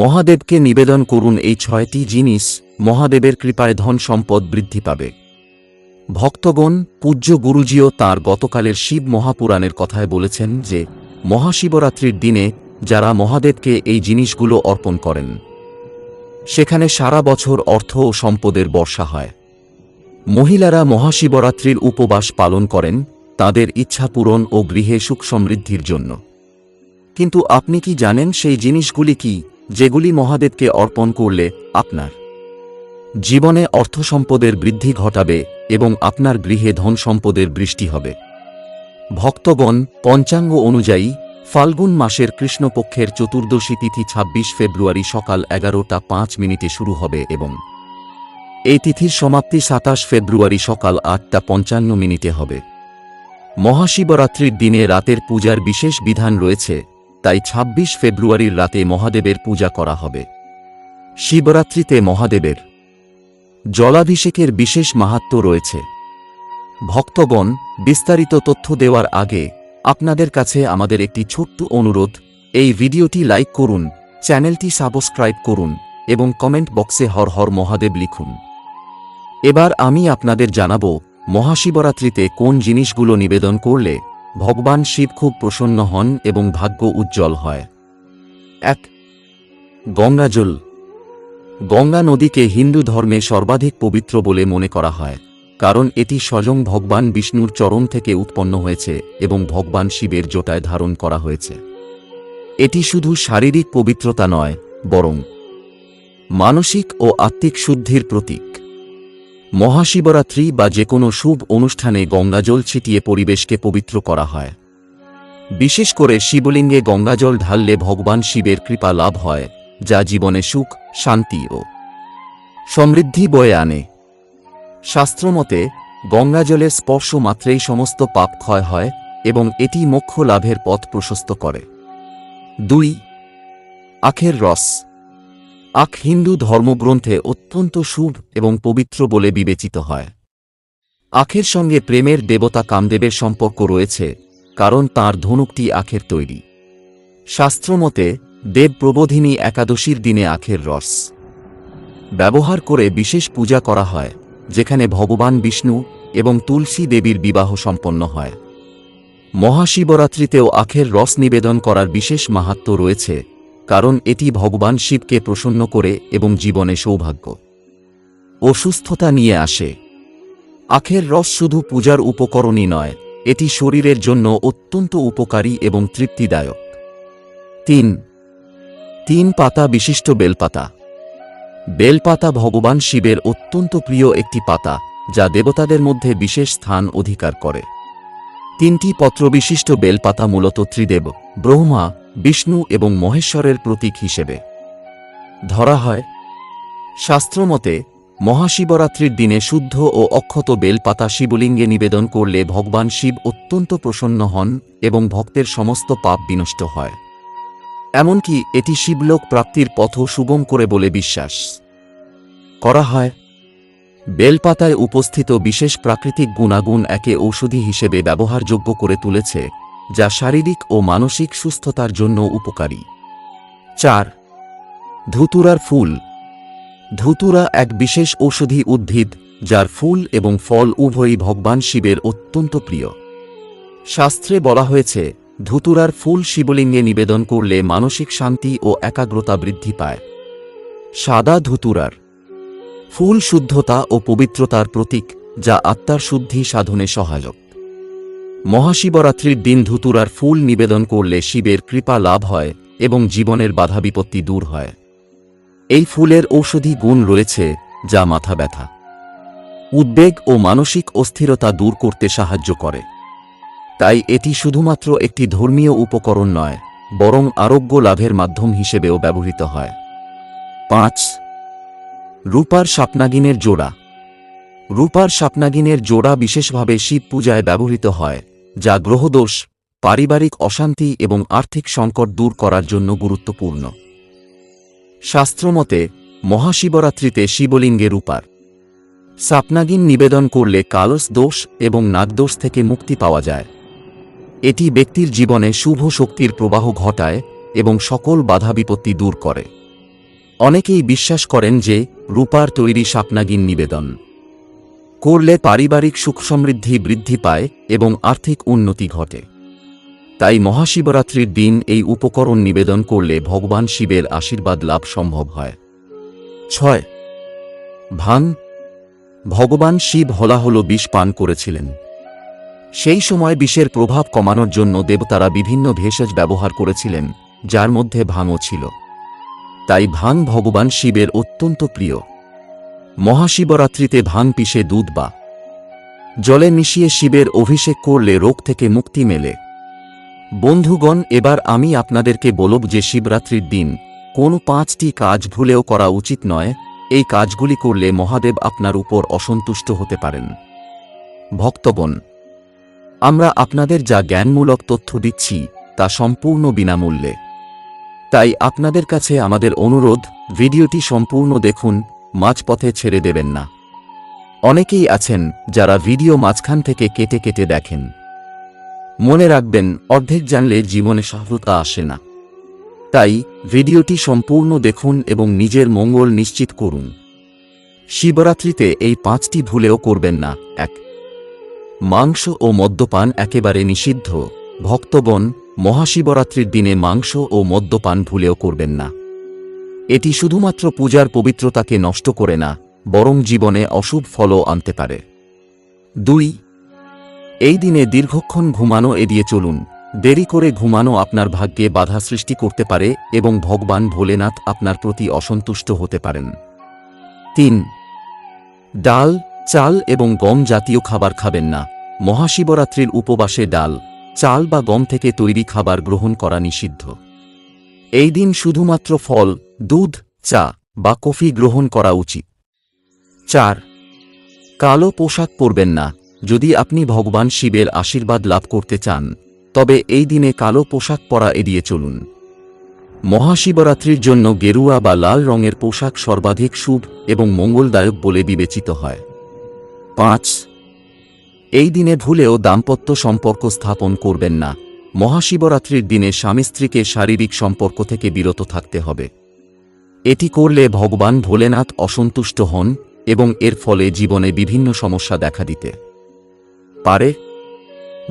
মহাদেবকে নিবেদন করুন এই ছয়টি জিনিস, মহাদেবের কৃপায় ধন সম্পদ বৃদ্ধি পাবে। ভক্তগণ, পূজ্য গুরুজিও তাঁর গতকালের শিব মহাপুরাণের কথায় বলেছেন যে, মহাশিবরাত্রির দিনে যারা মহাদেবকে এই জিনিসগুলো অর্পণ করেন, সেখানে সারা বছর অর্থ ও সম্পদের বর্ষা হয়। মহিলারা মহাশিবরাত্রির উপবাস পালন করেন, তাদের ইচ্ছা পূরণ ও গৃহে সুখ সমৃদ্ধির জন্য। কিন্তু আপনি কি জানেন সেই জিনিসগুলি কি? যেগুলি মহাদেবকে অর্পণ করলে আপনার জীবনে অর্থ সম্পদের বৃদ্ধি ঘটাবে এবং আপনার গৃহে ধন সম্পদের বৃষ্টি হবে। ভক্তগণ, পঞ্চাঙ্গ অনুযায়ী, ফাল্গুন মাসের কৃষ্ণপক্ষের চতুর্দশী তিথি ২৬ ফেব্রুয়ারি সকাল এগারোটা পাঁচ মিনিটে শুরু হবে এবং এই তিথির সমাপ্তি সাতাশ ফেব্রুয়ারি সকাল আটটা পঞ্চান্ন মিনিটে হবে। মহাশিবরাত্রির দিনে রাতের পূজার বিশেষ বিধান রয়েছে তাই ২৬ ফেব্রুয়ারির রাতে মহাদেবের পূজা করা হবে। শিবরাত্রিতে মহাদেবের জলাভিষেকের বিশেষ মাহাত্ম্য রয়েছে। ভক্তগণ, বিস্তারিত তথ্য দেওয়ার আগে আপনাদের কাছে আমাদের একটি ছোট্ট অনুরোধ, এই ভিডিওটি লাইক করুন, চ্যানেলটি সাবস্ক্রাইব করুন এবং কমেন্ট বক্সে হর হর মহাদেব লিখুন। এবার আমি আপনাদের জানাব, মহাশিবরাত্রিতে কোন জিনিসগুলো নিবেদন করলে ভগবান শিব খুব প্রসন্ন হন এবং ভাগ্য উজ্জ্বল হয়। এক, গঙ্গাজল। গঙ্গা নদীকে হিন্দু ধর্মে সর্বাধিক পবিত্র বলে মনে করা হয়, কারণ এটি স্বয়ং ভগবান বিষ্ণুর চরণ থেকে উৎপন্ন হয়েছে এবং ভগবান শিবের জোটায় ধারণ করা হয়েছে। এটি শুধু শারীরিক পবিত্রতা নয়, বরং মানসিক ও আত্মিক শুদ্ধির প্রতীক। মহাশিবরাত্রি বা যে কোনো শুভ অনুষ্ঠানে গঙ্গাজল ছিটিয়ে পরিবেশকে পবিত্র করা হয়। বিশেষ করে শিবলিঙ্গে গঙ্গাজল ঢাললে ভগবান শিবের কৃপা লাভ হয়, যা জীবনে সুখ, শান্তি ও সমৃদ্ধি বয়ে আনে। শাস্ত্রমতে, গঙ্গাজলের স্পর্শ মাত্রেই সমস্ত পাপ ক্ষয় হয় এবং এটি মোক্ষ লাভের পথ প্রশস্ত করে। দুই, আখের রস। আখ হিন্দু ধর্মগ্রন্থে অত্যন্ত শুভ এবং পবিত্র বলে বিবেচিত হয়। আখের সঙ্গে প্রেমের দেবতা কামদেবের সম্পর্ক রয়েছে, কারণ তার ধনুকটি আখের তৈরি। শাস্ত্রমতে, দেব প্রবোধিনী একাদশীর দিনে আখের রস। ব্যবহার করে বিশেষ পূজা করা হয়, যেখানে ভগবান বিষ্ণু এবং তুলসী দেবীর বিবাহ সম্পন্ন হয়। মহাশিবরাত্রিতেও আখের রস নিবেদন করার বিশেষ মাহাত্ম্য রয়েছে। কারণ এটি ভগবান শিবকে প্রসন্ন করে এবং জীবনে সৌভাগ্য। অসুস্থতা নিয়ে আসে। আখের রস শুধু পূজার উপকরণই নয়, এটি শরীরের জন্য অত্যন্ত উপকারী এবং তৃপ্তিদায়ক। তিন তিন পাতা বিশিষ্ট বেলপাতা। বেলপাতা ভগবান শিবের অত্যন্ত প্রিয় একটি পাতা, যা দেবতাদের মধ্যে বিশেষ স্থান অধিকার করে। তিনটি পত্রবিশিষ্ট বেলপাতা মূলত ত্রিদেব, ব্রহ্মা, বিষ্ণু এবং মহেশ্বরের প্রতীক হিসেবে। ধরা হয়, শাস্ত্রমতে, মহাশিবরাত্রির দিনে শুদ্ধ ও অক্ষত বেলপাতা শিবলিঙ্গে নিবেদন করলে ভগবান শিব অত্যন্ত প্রসন্ন হন এবং ভক্তের সমস্ত পাপ বিনষ্ট হয়। এমনকি এটি শিবলোক প্রাপ্তির পথ সুগম করে বলে বিশ্বাস। করা হয় বেলপাতায় উপস্থিত বিশেষ প্রাকৃতিক গুণাগুণ একে ঔষধি হিসেবে ব্যবহারযোগ্য করে তুলেছে, যা শারীরিক ও মানসিক সুস্থতার জন্য উপকারী। চার, ধুতুরার ফুল। ধুতুরা এক বিশেষ ঔষধি উদ্ভিদ, যার ফুল এবং ফল উভয়ই ভগবান শিবের অত্যন্ত প্রিয়। শাস্ত্রে বলা হয়েছে, ধুতুরার ফুল শিবলিঙ্গে নিবেদন করলে মানসিক শান্তি ও একাগ্রতা বৃদ্ধি পায়। সাদা ধুতুরার। ফুল শুদ্ধতা ও পবিত্রতার প্রতীক, যা আত্মার শুদ্ধি সাধনে সহায়ক। মহাশিবরাত্রির দিন ধুতুরার ফুল নিবেদন করলে শিবের কৃপা লাভ হয় এবং জীবনের বাধা বিপত্তি দূর হয়। এই ফুলের ঔষধি গুণ রয়েছে, যা মাথা ব্যথা, উদ্বেগ ও মানসিক অস্থিরতা দূর করতে সাহায্য করে। তাই এটি শুধুমাত্র একটি ধর্মীয় উপকরণ নয়, বরং আরোগ্য লাভের মাধ্যম হিসেবেও ব্যবহৃত হয়। পাঁচ রূপার স্বপ্নাগিনের জোড়া। রূপার স্বপ্নাগিনের জোড়া বিশেষভাবে শিব পূজায় ব্যবহৃত হয়, যা গ্রহদোষ, পারিবারিক অশান্তি এবং আর্থিক সংকট দূর করার জন্য গুরুত্বপূর্ণ। শাস্ত্রমতে, মহাশিবরাত্রিতে শিবলিঙ্গে রূপার। সাপনাগিন নিবেদন করলে কালস দোষ এবং নাগদোষ থেকে মুক্তি পাওয়া যায়। এটি ব্যক্তির জীবনে শুভ শক্তির প্রবাহ ঘটায় এবং সকল বাধা বিপত্তি দূর করে। অনেকেই বিশ্বাস করেন যে, রূপার তৈরি সাপনাগিন নিবেদন। করলে পারিবারিক সুখ সমৃদ্ধি বৃদ্ধি পায় এবং আর্থিক উন্নতি ঘটে। তাই মহাশিবরাত্রির দিন এই উপকরণ নিবেদন করলে ভগবান শিবের আশীর্বাদ লাভ সম্ভব হয়। ছয়। ভান ভগবান শিব হলাহল বিষ পান করেছিলেন। সেই সময় বিষের প্রভাব কমানোর জন্য দেবতারা বিভিন্ন ভেষজ ব্যবহার করেছিলেন, যার মধ্যে ভাঙও ছিল। তাই ভাং ভগবান শিবের অত্যন্ত প্রিয়। মহাশিবরাত্রিতে ভাং পিষে দুধ বা জলে মিশিয়ে শিবের অভিষেক করলে রোগ থেকে মুক্তি মেলে। বন্ধুগণ, এবার আমি আপনাদেরকে বলব যে শিবরাত্রির দিন কোন পাঁচটি কাজ ভুলেও করা উচিত নয়, এই কাজগুলি করলে মহাদেব আপনার উপর অসন্তুষ্ট হতে পারেন। ভক্তগণ, আমরা আপনাদের যা জ্ঞানমূলক তথ্য দিচ্ছি তা সম্পূর্ণ বিনামূল্যে। তাই আপনাদের কাছে আমাদের অনুরোধ, ভিডিওটি সম্পূর্ণ দেখুন, মাঝপথে ছেড়ে দেবেন না। অনেকেই আছেন যারা ভিডিও মাঝখান থেকে কেটে কেটে দেখেন। মনে রাখবেন, অর্ধেক জানলে জীবনে সফলতা আসে না। তাই ভিডিওটি সম্পূর্ণ দেখুন এবং নিজের মঙ্গল নিশ্চিত করুন। শিবরাত্রিতে এই পাঁচটি ভুলেও করবেন না, এক। মাংস ও মদ্যপান একেবারে নিষিদ্ধ। ভক্তগণ মহাশিবরাত্রির দিনে মাংস ও মদ্যপান ভুলেও করবেন না। এটি শুধুমাত্র পূজার পবিত্রতাকে নষ্ট করে না, বরং জীবনে অশুভ ফলও আনতে পারে। দুই, এই দিনে দীর্ঘক্ষণ ঘুমানো এড়িয়ে চলুন। দেরি করে ঘুমানো আপনার ভাগ্যে বাধা সৃষ্টি করতে পারে এবং ভগবান ভোলেনাথ আপনার প্রতি অসন্তুষ্ট হতে পারেন। তিন, ডাল, চাল এবং গম জাতীয় খাবার খাবেন না। মহাশিবরাত্রির উপবাসে ডাল চাল বা গম থেকে তৈরি খাবার গ্রহণ করা নিষিদ্ধ। এই দিন শুধুমাত্র ফল, দুধ, চা বা কফি গ্রহণ করা উচিত। চার, কালো পোশাক পরবেন না। যদি আপনি ভগবান শিবের আশীর্বাদ লাভ করতে চান, তবে এই দিনে কালো পোশাক পরা এড়িয়ে চলুন। মহাশিবরাত্রির জন্য গেরুয়া বা লাল রঙের পোশাক সর্বাধিক শুভ এবং মঙ্গলদায়ক বলে বিবেচিত হয়। পাঁচ এই দিনে ভুলেও দাম্পত্য সম্পর্ক স্থাপন করবেন না। মহাশিবরাত্রির দিনে স্বামী স্ত্রীকে শারীরিক সম্পর্ক থেকে বিরত থাকতে হবে। এটি করলে ভগবান ভোলেনাথ অসন্তুষ্ট হন এবং এর ফলে জীবনে বিভিন্ন সমস্যা দেখা দিতে পারে।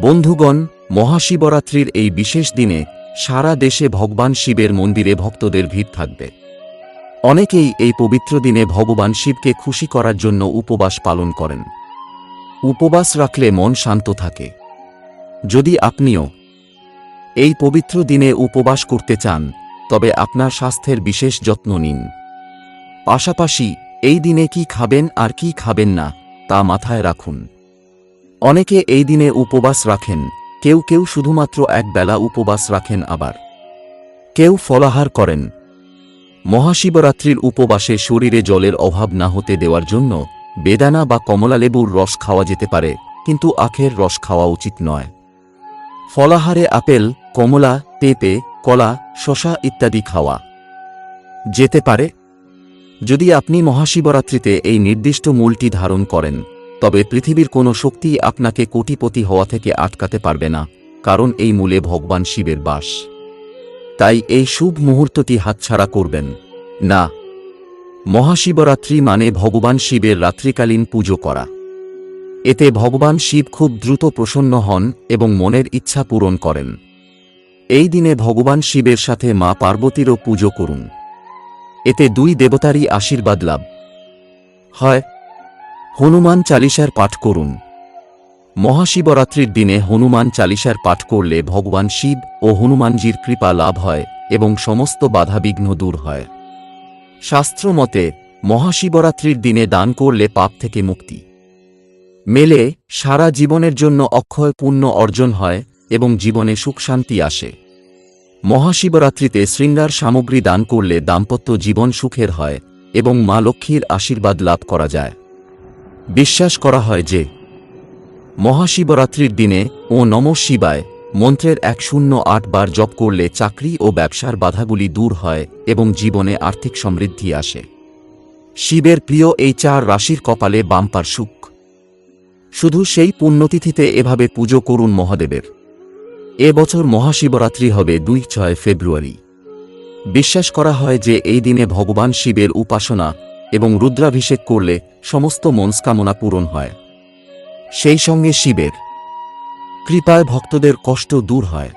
বন্ধুগণ, মহাশিবরাত্রির এই বিশেষ দিনে সারা দেশে ভগবান শিবের মন্দিরে ভক্তদের ভিড় থাকবে। অনেকেই এই পবিত্র দিনে ভগবান শিবকে খুশি করার জন্য উপবাস পালন করেন। উপবাস রাখলে মন শান্ত থাকে। যদি আপনিও এই পবিত্র দিনে উপবাস করতে চান, তবে আপনার স্বাস্থ্যের বিশেষ যত্ন নিন। পাশাপাশি এই দিনে কি খাবেন আর কি খাবেন না, তা মাথায় রাখুন। অনেকে এই দিনে উপবাস রাখেন, কেউ কেউ শুধুমাত্র এক বেলা উপবাস রাখেন আবার। কেউ ফলাহার করেন। মহাশিবরাত্রির উপবাসে শরীরে জলের অভাব না হতে দেওয়ার জন্য বেদানা বা কমলালেবুর রস খাওয়া যেতে পারে, কিন্তু আখের রস খাওয়া উচিত নয়। ফলাহারে আপেল, কমলা, পেঁপে, কলা শশা ইত্যাদি খাওয়া যেতে পারে। যদি আপনি মহাশিবরাত্রিতে এই নির্দিষ্ট মূলটি ধারণ করেন, তবে পৃথিবীর কোনো শক্তি আপনাকে কোটিপতি হওয়া থেকে আটকাতে পারবে না, কারণ এই মূলে ভগবান শিবের বাস। তাই এই শুভ মুহূর্তটি হাতছাড়া করবেন। না মহাশিবরাত্রি মানে ভগবান শিবের রাত্রিকালীন পুজো করা। এতে ভগবান শিব খুব দ্রুত প্রসন্ন হন এবং মনের ইচ্ছা পূরণ করেন। এই দিনে ভগবান শিবের সাথে মা পার্বতীরও পুজো করুন। এতে দুই দেবতারই আশীর্বাদ লাভ। হয়, হনুমান চালিসার পাঠ করুন। মহাশিবরাত্রির দিনে হনুমান চালিসার পাঠ করলে ভগবান শিব ও হনুমানজির কৃপা লাভ হয় এবং সমস্ত বাধাবিঘ্ন দূর হয়। শাস্ত্রমতে মহাশিবরাত্রির দিনে দান করলে পাপ থেকে মুক্তি। মেলে, সারা জীবনের জন্য অক্ষয় পুণ্য অর্জন হয় এবং জীবনে সুখ শান্তি আসে। মহাশিবরাত্রিতে শৃঙ্গার সামগ্রী দান করলে দাম্পত্য জীবন সুখের হয় এবং মা লক্ষ্মীর আশীর্বাদ লাভ করা যায়। বিশ্বাস করা হয় যে, মহাশিবরাত্রির দিনে ও নম শিবায় মন্ত্রের এক শূন্য আট বার জপ করলে চাকরি ও ব্যবসার বাধাগুলি দূর হয় এবং জীবনে আর্থিক সমৃদ্ধি আসে। শিবের প্রিয় এই চার রাশির কপালে বাম্পার সুখ। শুধু সেই পুণ্যতিথিতে এভাবে পুজো করুন মহাদেবের। এ বছর মহাশিবরাত্রি হবে দুই ছয় ফেব্রুয়ারি। বিশ্বাস করা হয় যে এই দিনে ভগবান শিবের উপাসনা এবং রুদ্রাভিষেক করলে সমস্ত মনস্কামনা পূরণ হয়। সেই সঙ্গে শিবের কৃপায় ভক্তদের কষ্ট দূর হয়।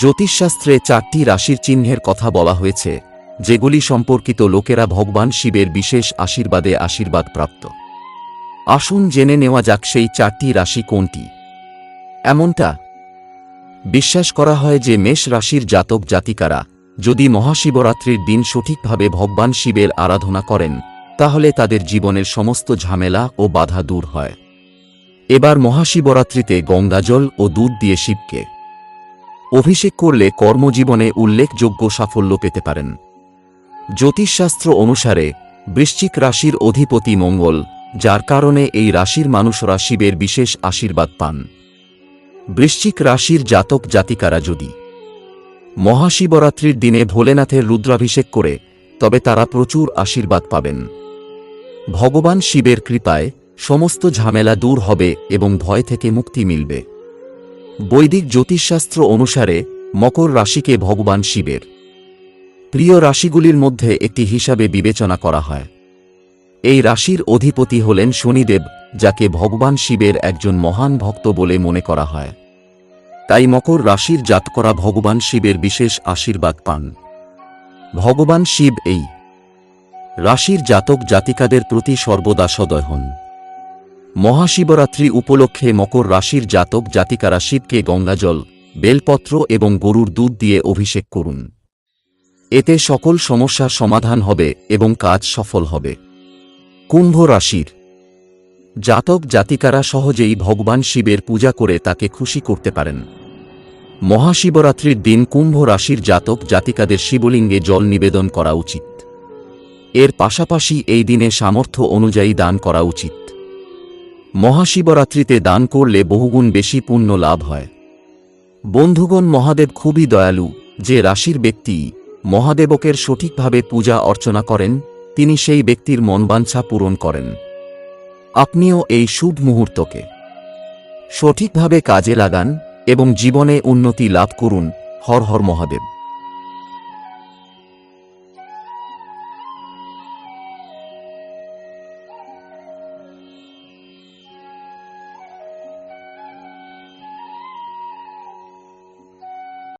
জ্যোতিষশাস্ত্রে চারটি রাশির চিহ্নের কথা বলা হয়েছে, যেগুলি সম্পর্কিত লোকেরা ভগবান শিবের বিশেষ আশীর্বাদে আশীর্বাদ প্রাপ্ত। আসুন জেনে নেওয়া যাক সেই চারটি রাশি কোনটি। এমনটা। বিশ্বাস করা হয় যে মেষ রাশির জাতক জাতিকারা যদি মহাশিবরাত্রির দিন সঠিকভাবে ভগবান শিবের আরাধনা করেন, তাহলে তাদের জীবনের সমস্ত ঝামেলা ও বাধা দূর হয়। এবার মহাশিবরাত্রিতে গঙ্গাজল ও দুধ দিয়ে শিবকে। অভিষেক করলে কর্মজীবনে উল্লেখযোগ্য সাফল্য পেতে পারেন। জ্যোতিষশাস্ত্র অনুসারে বৃশ্চিক রাশির অধিপতি মঙ্গল, যার কারণে এই রাশির মানুষরা শিবের বিশেষ আশীর্বাদ পান। বৃশ্চিক রাশির জাতক জাতিকারা যদি মহাশিবরাত্রির দিনে ভোলেনাথের রুদ্রাভিষেক করে, তবে তারা প্রচুর আশীর্বাদ পাবেন। ভগবান শিবের কৃপায় সমস্ত ঝামেলা দূর হবে এবং ভয় থেকে মুক্তি মিলবে। বৈদিক জ্যোতিষশাস্ত্র অনুসারে মকর রাশিকে ভগবান শিবের। প্রিয় রাশিগুলির মধ্যে একটি হিসাবে বিবেচনা করা হয়। এই রাশির অধিপতি হলেন শনিদেব, যাকে ভগবান শিবের একজন মহান ভক্ত বলে মনে করা হয়। তাই মকর রাশির জাত করা ভগবান শিবের বিশেষ আশীর্বাদ পান। ভগবান শিব এই। রাশির জাতক জাতিকাদের প্রতি সর্বদা সদয় হন। মহাশিবরাত্রি উপলক্ষে মকর রাশির জাতক জাতিকারা শিবকে গঙ্গাজল, বেলপত্র এবং গরুর দুধ দিয়ে অভিষেক করুন। এতে সকল সমস্যার সমাধান হবে এবং কাজ সফল হবে। কুম্ভ রাশির জাতক জাতিকারা সহজেই ভগবান শিবের পূজা করে তাকে খুশি করতে পারেন। মহাশিবরাত্রির দিন কুম্ভ রাশির জাতক জাতিকাদের শিবলিঙ্গে জল নিবেদন করা উচিত। এর পাশাপাশি এই দিনে সামর্থ্য অনুযায়ী দান করা উচিত। মহাশিবরাত্রিতে দান করলে বহুগুণ বেশি পুণ্য লাভ হয়। বন্ধুগণ, মহাদেব খুবই দয়ালু, যে রাশির ব্যক্তি মহাদেবকের সঠিকভাবে পূজা অর্চনা করেন, তিনি সেই ব্যক্তির মনবাঞ্ছা পূরণ করেন। আপনিও এই শুভ মুহূর্তকে সঠিকভাবে কাজে লাগান এবং জীবনে উন্নতি লাভ করুন। হর হর মহাদেব।